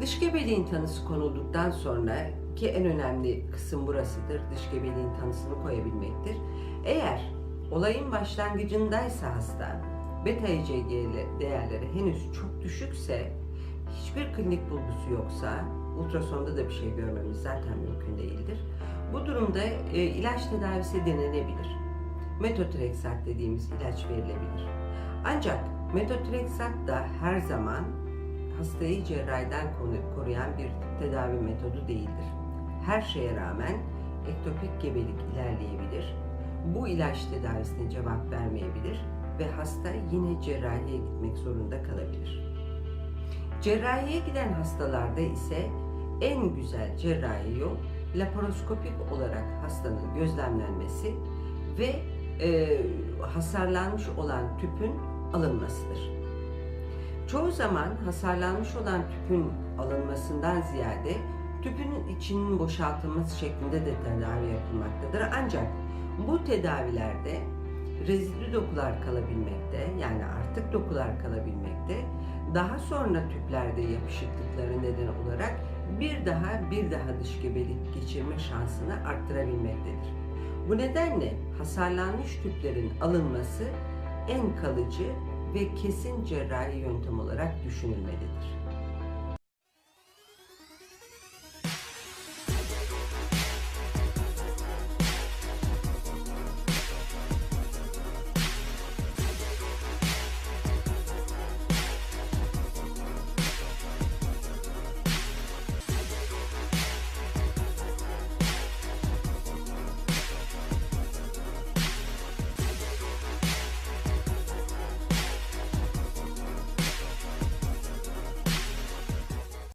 Dış gebeliğin tanısı konulduktan sonra ki en önemli kısım burasıdır. Dış gebeliğin tanısını koyabilmektir. Eğer olayın başlangıcındaysa hasta beta HCG değerleri henüz çok düşükse hiçbir klinik bulgusu yoksa ultrasonda da bir şey görmemiz zaten mümkün değildir. Bu durumda e, ilaç tedavisi denenebilir. Metotrexat dediğimiz ilaç verilebilir. Ancak metotrexat da her zaman hastayı cerrahiden koruyan bir tedavi metodu değildir. Her şeye rağmen ektopik gebelik ilerleyebilir. Bu ilaç tedavisine cevap vermeyebilir ve hasta yine cerrahiye gitmek zorunda kalabilir. Cerrahiye giden hastalarda ise en güzel cerrahi yol laparoskopik olarak hastanın gözlemlenmesi ve e, hasarlanmış olan tüpün alınmasıdır. Çoğu zaman hasarlanmış olan tüpün alınmasından ziyade tüpün içinin boşaltılması şeklinde de tedavi yapılmaktadır. Ancak bu tedavilerde rezidü dokular kalabilmekte, yani artık dokular kalabilmekte, daha sonra tüplerde yapışıklıkları neden olarak bir daha bir daha dış gebelik geçirme şansını arttırabilmektedir. Bu nedenle hasarlanmış tüplerin alınması en kalıcı ve kesin cerrahi yöntem olarak düşünülmelidir.